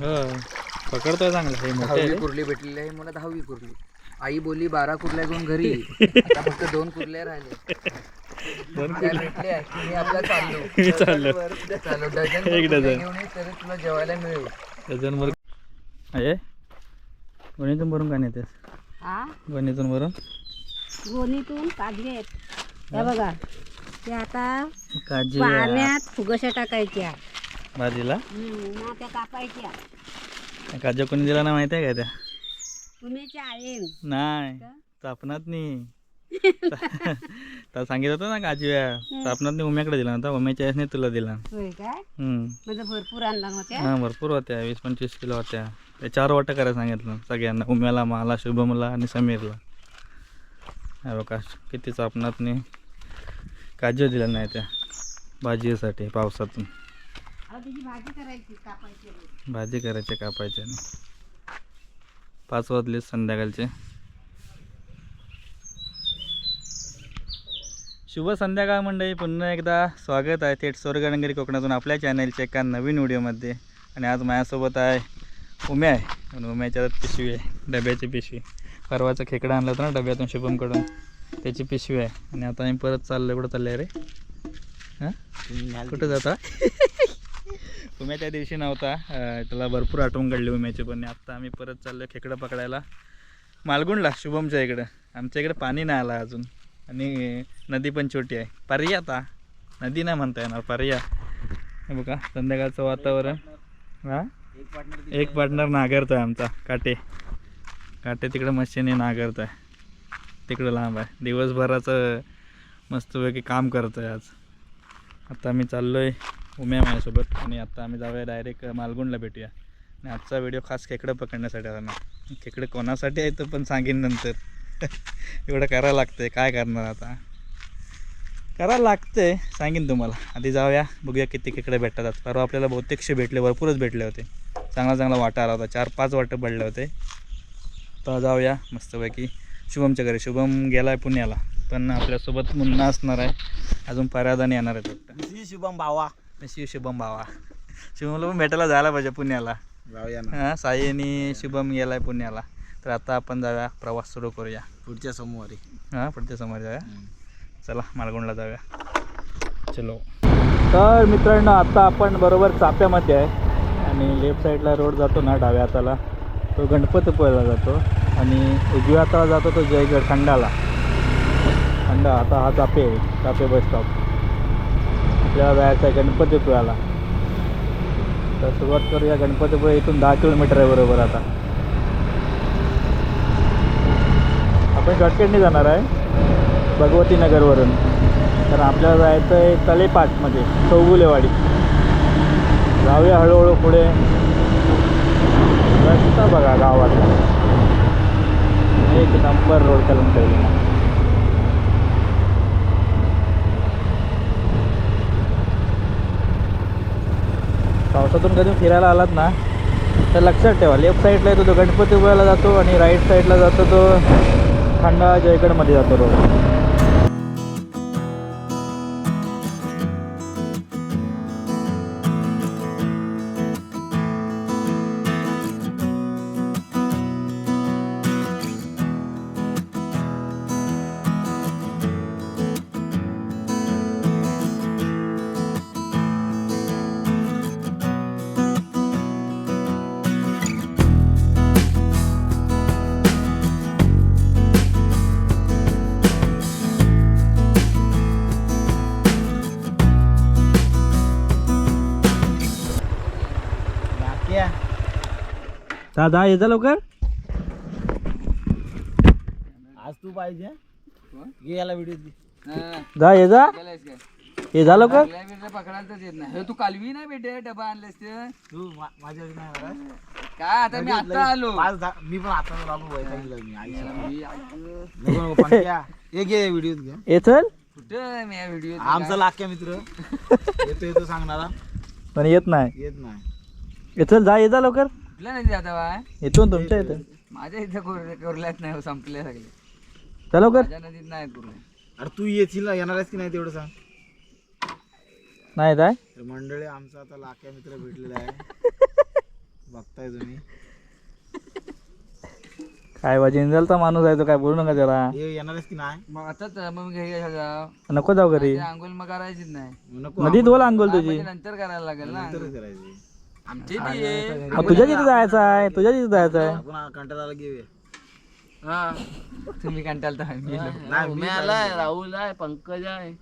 हो पकडतोय चांगलं. हे मोठे दहावी कुर्ली भेटलेली आहे मला दहावी कुर्ली. आई बोलली बारा कुर्ल्या घेऊन घरी. आता फक्त दोन कुर्ल्या राहिले. दोन काय भेटले आहे? की मी आपला चाललो. मी चाललो. चाललो. डझन एक कुर्ल्या डझन. घेऊन ये तरी तुला जेवायला मिळेल. गणितून भरून का नेतेस? हा? गणितून भरून? गोणीतून काढले आहेत. हे बघा ते आता काजी पाण्यात फुगशा टाकायच्या. भाजीला? त्या कापायच्या. काजू कोणी दिला ना माहिती आहे का त्या? नाही चापणात नाही. तर सांगितलं होतं ना काजूया चापणात नाही उम्याकडे दिला नव्हता उम्याच्या यासने तुला दिला. होय काय हम्म. म्हणजे भरपूर आणला होत्या? हा भरपूर होत्या वीस पंचवीस किलो होत्या. ते चार वाटं करायला सांगितलं सगळ्यांना उम्याला मला शुभमला आणि समीरला. हा बघा किती चापणात नाही. काजू दिल्या नाही त्या भाजीसाठी पावसातून. भाजी करायची कापायची भाजी करायचे कापायचे. नाही पाच वाजले संध्याकाळचे. शुभ संध्याकाळ मंडळी. पुन्हा एकदा स्वागत आहे थेट स्वर्गनगरी कोकणातून आपल्या चॅनलच्या एका नवीन व्हिडिओमध्ये. आणि आज माझ्यासोबत आहे उम्या आहे. आणि उम्याच्या पिशवी आहे. डब्याची पिशवी. परवाचा खेकडा आणला होता ना डब्यातून शुभमकडून त्याची पिशवी आहे. आणि आता आम्ही परत चाललो कुठं चाललं रे? हां? कुठं जाता? उम्या त्या दिवशी नव्हता. त्याला भरपूर आठवण काढली उम्याची पण. आत्ता आम्ही परत चाललो खेकडं पकडायला. मालगुंडला शुभमच्या इकडं. आमच्या इकडं पाणी नाही आला अजून. आणि नदी पण छोटी आहे. पर्या आता. नदी नाही म्हणता येणार पर्या. बघा संध्याकाळचं वातावरण. हां? एक पार्टनर नागरतो आहे आमचा काटे. काटे तिकडं मशीने नागरतो आहे. तिकडं लांब आहे. दिवसभराचं मस्तपैकी काम करतो आहे आज. आता मी चाललो आहे उम्या माझ्यासोबत आणि आता आम्ही जाऊया डायरेक्ट मालगुंडला भेटूया. आणि आजचा व्हिडिओ खास खेकडं पकडण्यासाठी आला ना. खेकडं कोणासाठी आहे तर पण सांगेन नंतर. एवढं करायला लागतंय. काय करणार आता? करायला लागतंय. सांगेन तुम्हाला. आधी जाऊया. बघूया किती खेकडे भेटतात परवा आपल्याला बहुतेकशे भेटले. भरपूरच भेटले होते. चांगला चांगला वाटा आला होता. चार पाच वाटं पडले होते. तर जाऊया. मस्तपैकी. शुभमच्या घरी. शुभम गेला आहे पुण्याला. पण आपल्यासोबत मुन्ना असणार आहे. अजून पर्यादाने येणार आहे शुभम भावा. शिव शुभम भावा. शुभमला पण भेटायला जायला पाहिजे पुण्याला. जाऊया ना. हां साई आणि शुभम गेलाय पुण्याला. तर आता आपण जाऊया प्रवास सुरू करूया. पुढच्या सोमवारी. हां पुढच्या समोर जाऊया. चला मालगुंडला जाऊया. चलो. तर मित्रांनो आता आपण बरोबर चाप्यामध्ये आहे. आणि लेफ्ट साईडला रोड जातो ना डाव्या हाताला तो गणपतीपुळ्याला जातो. आणि उजव्या हाताला जातो तो जयगड खंडाला. खंडा आता हा चापे आहे. चापे बस स्टॉप आपल्याला जायचं आहे गणपतीपुळ्याला तर सुरुवात करूया गणपतीपुळे इथून दहा किलोमीटर आहे बरोबर आता. आपण शॉर्टकटने जाणार आहे भगवती नगरवरून. तर आपल्याला जायचं आहे तलेपाटमध्ये चौगुलेवाडी. जाऊया हळूहळू पुढे. रस्ता बघा गावात. एक नंबर रोड कलम ठेवलेला. पावसातून कधी फिरायला आलात ना तर लक्षात ठेवा लेफ्ट साईडला येतो तो गणपतीपुळ्याला जातो आणि राईट साईडला जातो तो खंडा जयगडमध्ये जातो रोड नाक्या दादा येजा लवकर. आज तू पाहिजे घे याला व्हिडिओ हा, जा ये जा. गेलायस काय? ये जा लवकर. लागल्या बिरल्या पकडायला तर येत नाही. हे तू कालवी नाही भेटे डबा आणलेस ते? तू माझ्या? काय आता मी आता आलो. मी पण आता आलो मी. हे घे व्हिडिओ ये चल. कुठं मी व्हिडिओ आमचा लाख्या मित्र. येतो येतो सांगणारा. पण येत नाही. येत नाही. ये चल जा ये जा लवकर. कुठल्या नाही जाता बा येतो ना तुमच्या इथं. माझ्या इथं कोर- कोरल्यात नाही हो, संपले सगळे. चल लवकर. माझ्या नदीत नाही कुरले. अरे तू येशील ना येणार आहेस की नाही तेवढं सांग. नाही काय तर मंडळी आमचा आता लाख्या मित्र भेटलेला आहे. बघताय तुम्ही. काय बा जिंजलचा माणूस आहे तो काय बोलू नका त्याला हे येणारच की नाही? मग आताच मग हे जा. नको जाऊ घरी. ते आंघोळ मग करायचीच नाही. नको नदीत बोल अंगोल तुझी. म्हणजे नंतर करायला लागेल ना नंतरच करायची. आमची ती आहे. तुझ्या तिथे जायचं आहे तुझ्या तिथे जायचं आहे. आपण कंटाळाला घेऊया हा. तुम्ही कंटाळता आम्ही गेलो. नाही मी आलाय राहुल आहे पंकज आहे.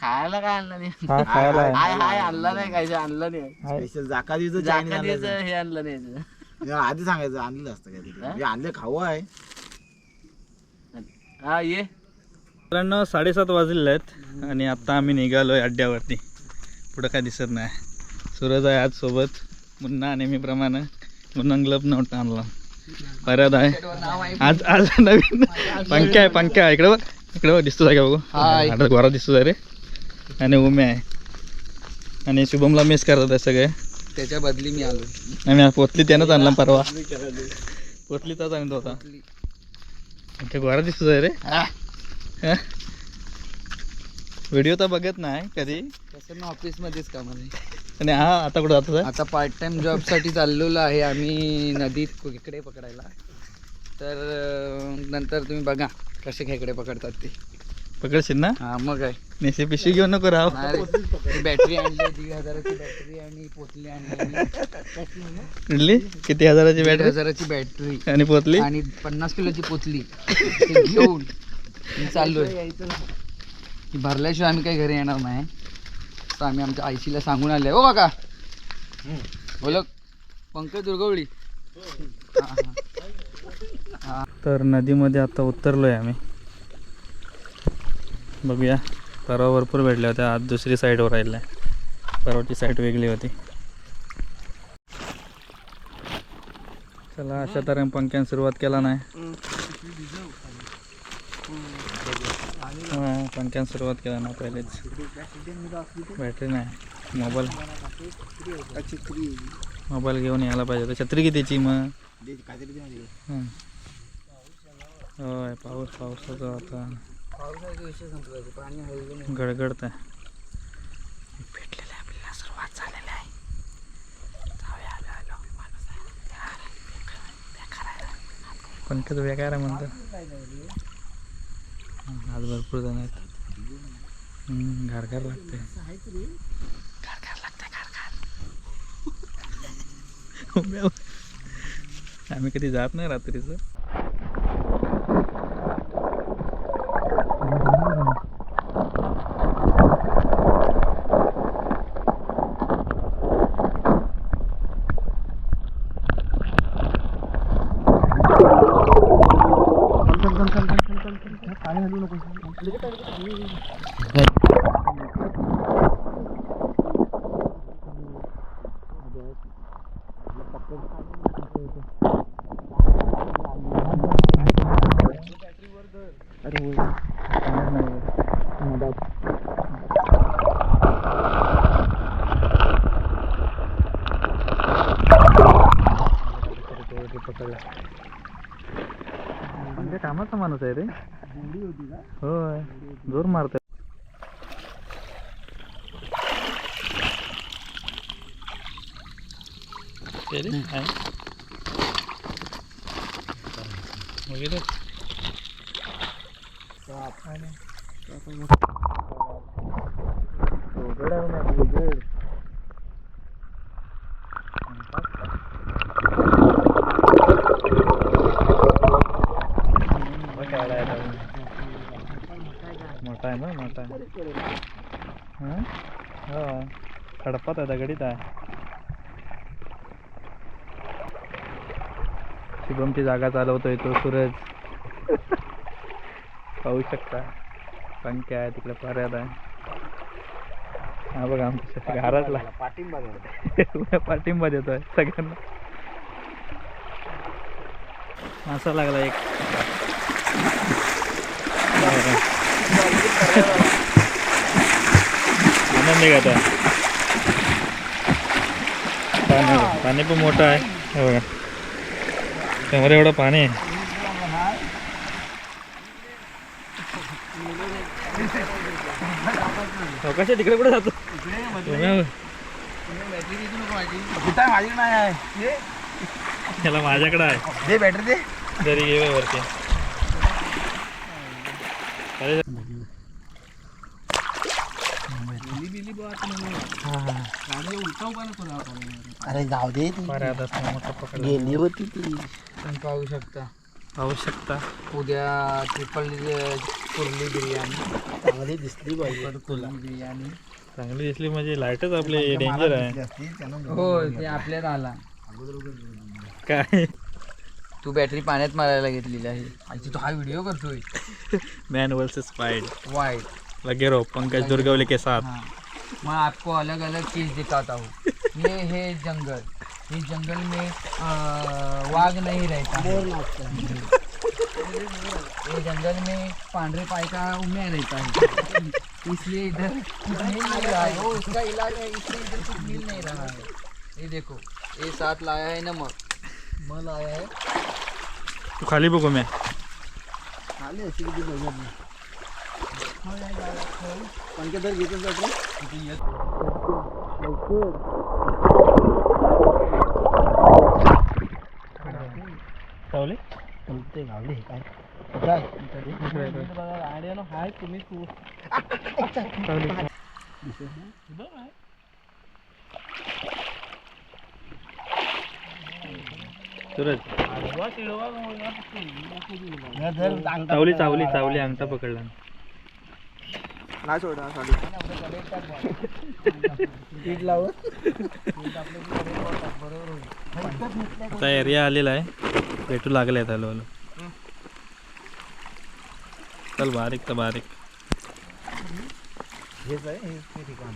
खायला काय आणलं नाही? हा खायला आहे. हाय हाय आणलं नाही काय आणलं नाही. स्पेशल जाकाजीचं चायनीज आणलं जाकातीचं हे आणलं नाही हे आधी सांगायचं आणलेलं असतं काय हे? आणले खाऊ आहे. हा ये. मित्रांनो साडेसात वाजलेले आहेत आणि आता आम्ही निघालो आहे अड्ड्यावरती. पुढं काय दिसत नाही. सूरज आहे आज सोबत. मुन्ना नेहमीप्रमाणे मुन्ना ग्लब नोट आणला. परत आहे. आज आज नवीन. पंख्या आहे पंख्या आहे. इकडे बघ. इकडे बघ दिसतो का बघू? गोरा दिसतो रे. आणि उमे आहे. आणि शुभमला मिस करतात आहे सगळे. त्याच्या बदली मी आलो आम्ही पोतली त्यानंच आणला परवा. पोतलीचाच आणतो होता पंख्या गोरा दिसतो आहे रे? व्हिडिओ तर बघत नाही कधी. तसं मी ऑफिस मध्येच कामाला आहे. आणि हा आता कुठं जातो आता पार्ट टाइम जॉबसाठी चाललेलो आहे आम्ही नदीत खेकडे पकडायला. तर अं, नंतर तुम्ही बघा कसे खेकडे पकडतात ते. पकडशील ना? हा मग काय नेसे पिशवी घेऊन नको राव बॅटरी आणली दीड हजाराची बॅटरी आणि पोतली आणली किती हजाराची दीड बॅटरी हजाराची बॅटरी आणि पोतली? आणि पन्नास किलोची पोतली. ते घेऊन मी चाललोय. ही भरल्याशिवाय आम्ही काही घरी येणार नाही. तर आम्ही आमच्या आईशीला सांगून आले. हो काका. बोल. पंकज दुर्गवळी. तर नदीमध्ये आता उतरलोय आम्ही. बघूया. परवा भरपूर भेटल्या होत्या. आज दुसरी साईडवर राहिल्या. परवाची साईड वेगळी होती. चला अशा तऱ्हेने पंख्याने सुरुवात केला नाही. हा, पंख्याने सुरुवात केला ना पहिलेच? बॅटरी नाही. मोबाईल मोबाईल घेऊन यायला पाहिजे. तर छत्री कितीची मग? होय पाऊस पावसाचा आता पावसाचा विषय संपला गडगडत आहे भेटलेलं आहे आपल्याला. सुरुवात झालेली आहे. जाऊया, आलो, आलो. पण कसं बेकार आहे. म्हणतो? आज भरपूर जण आहेत. घर घर लागते घारघार लागते घारघार. आम्ही कधी जात नाही रात्रीचं. म्हणजे कामाचा माणूस आहे रे. होय. जोर मारतोय. ते रे, आहे. वगैरे उघड आहे ना, उघड. मोठा आहे ना मोठा आहे हं? हो. खडपात आहे दगडीत आहे. शुभमची जागा चालवतोय तो सूरज. पाहू शकता. पंख्या आहे तिकडे पर्यात आहे. हा बघा आमच्या घरातला. पाठिंबा पाठिंबा देतोय सगळ्यांना. असा लागला एक. आनंद घेत आहे. पाणी पाणी पण मोठं आहे. हे बघा. समोर एवढं पाणी आहे. चौकाशी तिकडे कुठे जातो? त्याला माझ्याकडे आहे. दे बॅटरी दे. जरी घे वरती अरे, अरे जाऊ दे ती. मोठं पकडलं. गेली होती ती. तुम्ही पाहू शकता. पाहू शकता. उद्या ट्रिपल कुर्ली बिर्याणी. चांगली दिसली पाहिजे तुला. बिर्याणी. चांगली दिसली म्हणजे लाईटच आपले डेंजर आहे. हो ते आपल्यात आला. काय? तू बॅटरी पाण्यात मारायला घेतलेली आहे. आणि तू हा व्हिडिओ करतोय. मॅन वर्सेस फाईट वाईट लगे रो पंकज दुर्गवले के साथ हाँ. मैं आपको अलग अलग चीज़ दिखाता हूँ। ये है जंगल। इस जंगल में वाघ नहीं रहता है। ये जंगल में पांडरे पाई का उम्या रहता है। इसलिए इधर कुछ मिल नहीं रहा है। वो उसका इलाज है इसलिए इधर कुछ मिल नहीं रहा है। ये देखो ये साथ लाया है नमक मल? आया है। तू खाली बघू मी? आले अशी किती घेतच जातो ते गावले काय काय हाय तुम्ही तू सूरज चावली चावली चावली अंगठा पकडला. नाही सोडा साडी पीठ लावत आता एरिया आलेला आहे. भेटू लागले आहेत हळूहळू. चल बारीक तर बारीक. हेच आहे हेच ते ठिकाण.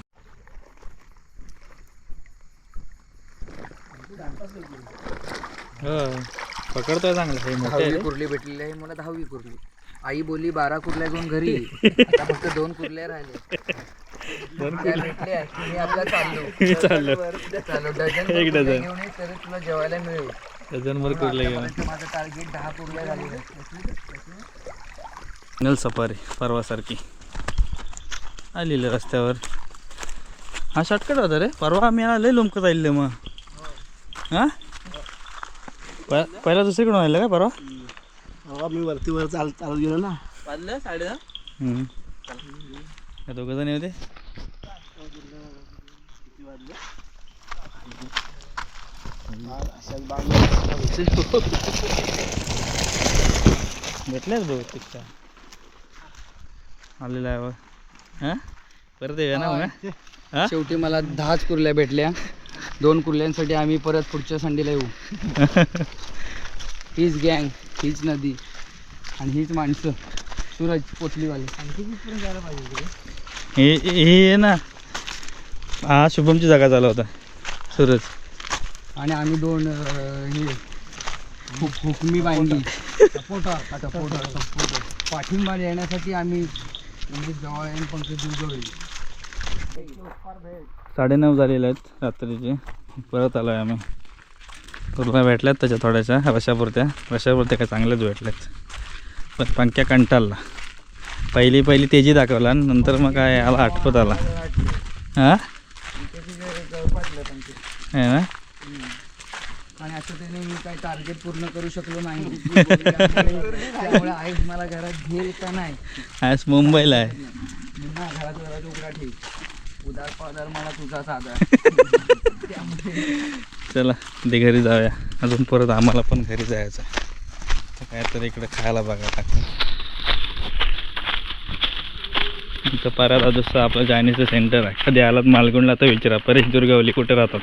हो पकडतोय चांगलं. हे मोठे कुर्ली भेटलेली आहे मला दहावी कुर्ली. आई बोलली बारा कुर्ल्या घेऊन घरी. आता फक्त दोन कुर्ल्या राहिले. दोन त्या भेटल्या की मी आपला चाललो. मी चाललो. चाललो. डझन एक डझन. घेऊन ये तरी तुला जेवायला मिळेल. डझनभर कुर्ले घेऊन आतापर्यंत माझं टार्गेट दहा कुर्ल्या झालेलं नल सफारी परवासारखी. आलेलं रस्त्यावर. हा शॉर्टकट होता रे. परवा आम्ही आले लोमकत आलेलं मग. हां? पहिला दुसरीकडून आलेलं का परवा? अहो, मी वरती वर चाल चालत गेलो ना. वाजलं? साडे दहा? दोघं जण होते. अशाच बांगड्या भेटल्याच आलेला आहे बघ. हां? परत येऊया ना मग हां शेवटी मला दहाच कुर्ल्या भेटल्या. दोन कुर्ल्यांसाठी आम्ही परत पुढच्या संडेला येऊ. हीच गँग हीच नदी आणि हीच माणसं सूरज पोटलीवाले हे हे आहे ना हा शुभमची जागा झाला होता सूरज. आणि आम्ही दोन अं, हे हुक- हुकमी बांधली सपोर्टर सपोर्टर पाठिंबा देण्यासाठी आम्ही म्हणजे जवळ आणि पंकज दुर्गवली साडेनऊ झालेले आहेत रात्रीचे. परत आलो आहे आम्ही. पूर्ण भेटल्यात त्याच्या थोड्याशा रशापुरत्या रशापुरत्या काय चांगल्याच भेटल्यात. पण पंख्या कंटाळला. पहिली पहिली तेजी दाखवला नंतर मग काय आला आठवत आला. हां? ना? आणि असं त्याने मी काय टार्गेट पूर्ण करू शकलो नाही. त्यामुळे आईच मला घरात घेईल का नाही. आज मुंबईला आहे. पुन्हा घरात घरात उघडा ठेव उदार पादार मला तुझा साधा. चला ते घरी जाऊया. अजून परत आम्हाला पण घरी जायचं आहे. तर काहीतरी इकडे खायला बघा टाकून. इथं परत दुसरं आपलं चायनीजचं सेंटर आहे. कधी आलात मालगुंडला तर विचारा. परेश दुर्गावली कुठे राहतात?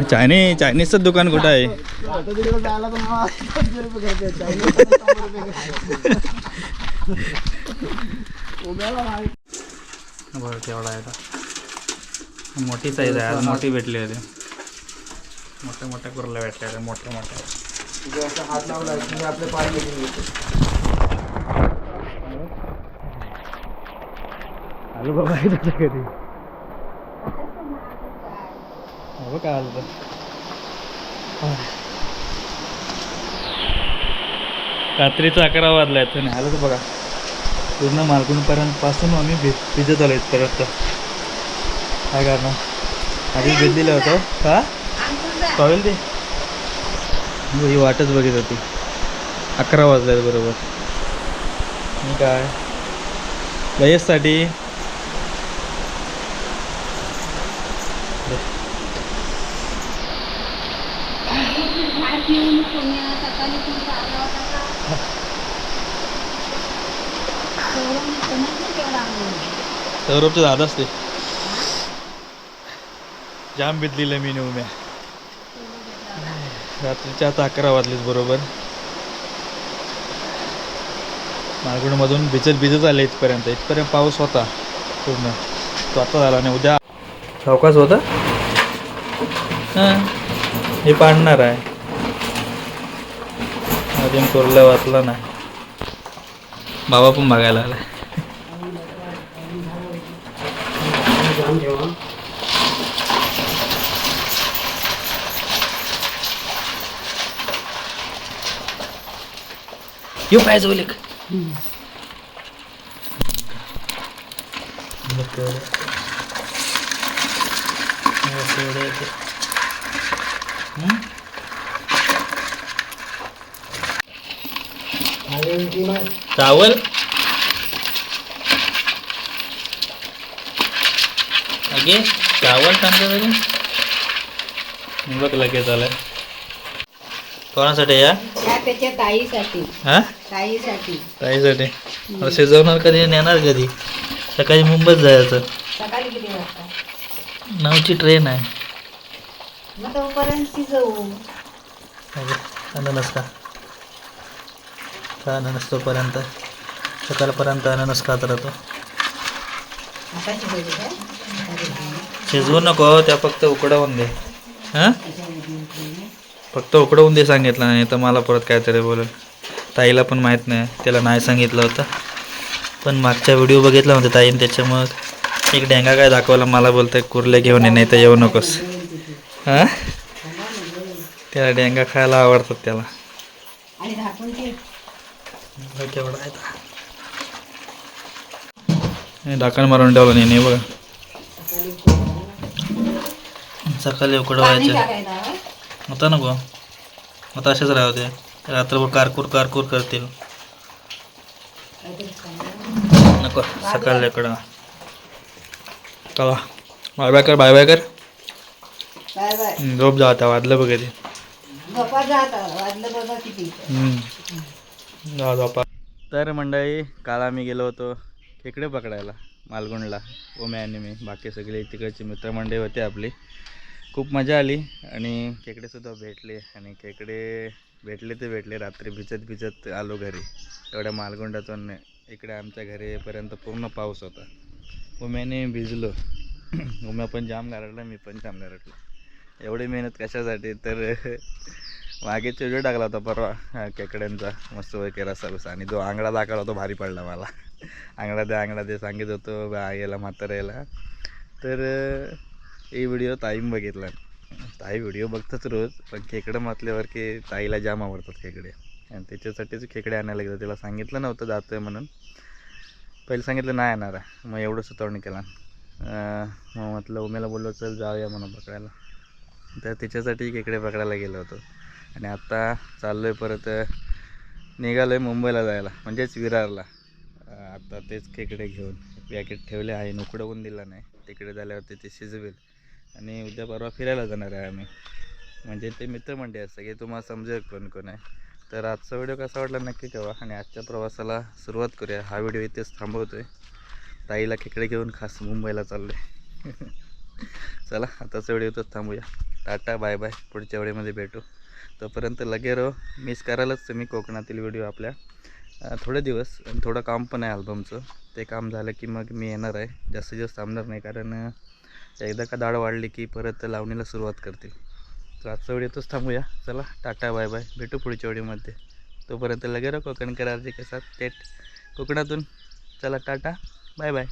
चायनीज चायनी चायनीजचं दुकान कुठं आहे? बरं केवढा आहे मोठी साईज आहे. आज मोठी भेटली होती. मोठ्या मोठ्या कुर्ल्या भेटल्या होत्या. मोठ्या मोठ्या हात लावला आपले पाय आलो बाबा आहे तुझ्या घरी हो काय आलं तर? रात्रीचा अकरा वाजला येतो नाही आलं तर बघा. पूर्ण मालकुणपर्यंत पासून आम्ही भिजत आलो इथपर्यंत. काय करणार? आधी बिल दिलं होतं. का? कळेल ते? ही वाटच बघित होती. अकरा वाजल्यात बरोबर. आणि काय? लयससाठी सौरभचे दादाच ते जाम भिजलेलं मी उम्या रात्रीच्या आता अकरा वाजलीच बरोबर. मालगुडमधून भिजत भिजत आले इथपर्यंत. इथपर्यंत पाऊस होता पूर्ण. तो आता झाला नाही. उद्या सावकाश होता? हां. हे पाडणार आहे. अजून कोरलं वाचलं नाही. बाबा पण बघायला आला येऊ काय जोलिक चावल अगे चावल सांगतो तरी बघ लगेच आलाय कोणासाठी या त्या त्याच्या ताईसाठी. हा? ताईसाठी. ताईसाठी? शिजवणार कधी नेणार कधी? सकाळी मुंबईत जायचं. सकाळी किती वाजता? नऊची ट्रेन आहे. मग तोपर्यंत शिजवू. अगे, अननस का? का अननस तोपर्यंत? सकाळपर्यंत अननस खात राहतो. आता शिजवू काय? शिजवू नको त्या फक्त उकडवून दे. हां? फक्त उकडवून दे सांगितलं नाही तर मला परत काहीतरी बोलेल. ताईला पण माहीत नाही त्याला नाही सांगितलं होतं. पण मागच्या व्हिडिओ बघितला होता ताईने त्याच्यामुळं एक डेंगा काय दाखवला मला बोलतोय कुर्ले घेऊन ये नाही तर येऊ नकोस. हां? त्याला डेंगा खायला आवडतात त्याला. केवढा आहे ढाकण मारून ठेवलं नाही नाही बघा. सकाळी उकडवायचे. होता नको आता असेच राहते. रात्रभर कारकूर कारकूर करतील. नको सकाळी इकडं. चला. बाय बाय कर बाय बाय कर. झोप जा आता वाजलं बघ ते झोपा जात वाजलं बघा झोपा. तर मंडळी काल आम्ही गेलो होतो खेकडे पकडायला मालगुंडला ओमे आणि मी बाकी सगळे तिकडची मित्रमंडळी होते आपली. खूप मजा आली आणि खेकडेसुद्धा भेटले आणि खेकडे भेटले ते भेटले रात्री भिजत भिजत आलो घरी. एवढ्या मालगुंडातून इकडे आमच्या घरीपर्यंत पूर्ण पाऊस होता. उम्याने भिजलो. उम्या पण जाम गारडला मी पण जाम गारडलो. एवढी मेहनत कशासाठी? तर मागे चिडू टाकला होता परवा केकड्यांचा. खेकड्यांचा मस्त वगैरे रसा बिसा आणि जो आंगडा दाखवला होता भारी पडला मला. आंगडा दे आंगडा दे सांगित होतो बा याला म्हाताऱ्याला. तर ते हे व्हिडिओ ताईम बघितला. ताई व्हिडिओ बघतात रोज पण खेकडं म्हटल्यावर की ताईला जाम आवडतात खेकडे. आणि त्याच्यासाठीच खेकडे आणायला गेलं. तिला सांगितलं नव्हतं जातोय म्हणून. पहिले सांगितलं नाही येणार आहे. मग एवढं सुतवणी केला. मग म्हटलं उमेला बोललो चल जाऊया म्हणून पकडायला. तर त्याच्यासाठी खेकडे पकडायला गेलो होतो. आणि आत्ता चाललो आहे परत निघालो आहे मुंबईला जायला. म्हणजेच विरारला. आत्ता आता तेच खेकडे घेऊन. पॅकेट ठेवले आहे. उकडवून दिला नाही. तिकडे झाल्यावरती ते शिजवेल. आणि उद्या परवा फिरायला जाणार आहे आम्ही. म्हणजे ते मित्रमंडळी असतं की तुम्हाला समजेल कोण कोण आहे. तर आजचा व्हिडिओ कसा वाटला नक्की कळवा आणि आजच्या प्रवासाला सुरुवात करूया. हा व्हिडिओ इथेच थांबवतो आहे ताईला खेकडे घेऊन खास मुंबईला चाललो आहे चला आताचा व्हिडिओ इथंच थांबूया. Tata bye bye. पुढच्या वेळेमध्ये भेटू. तोपर्यंत लगे रहो. मिस करायलाच तुम्ही कोकणातील व्हिडिओ आपल्या. थोडे दिवस थोडं काम पण आहे अल्बमचं. ते काम झालं की मग मी येणार आहे. जास्तीत जास्त थांबणार नाही कारण एकदा का दाढ वाढली की परत लावणीला सुरुवात करते तर आजचा व्हिडिओ तोच थांबूया. चला टाटा बाय बाय. भेटू पुढच्या व्हिडिओमध्ये. तोपर्यंत लगे रा कोकण करारचे के साथ थेट कोकणातून. चला टाटा बाय बाय.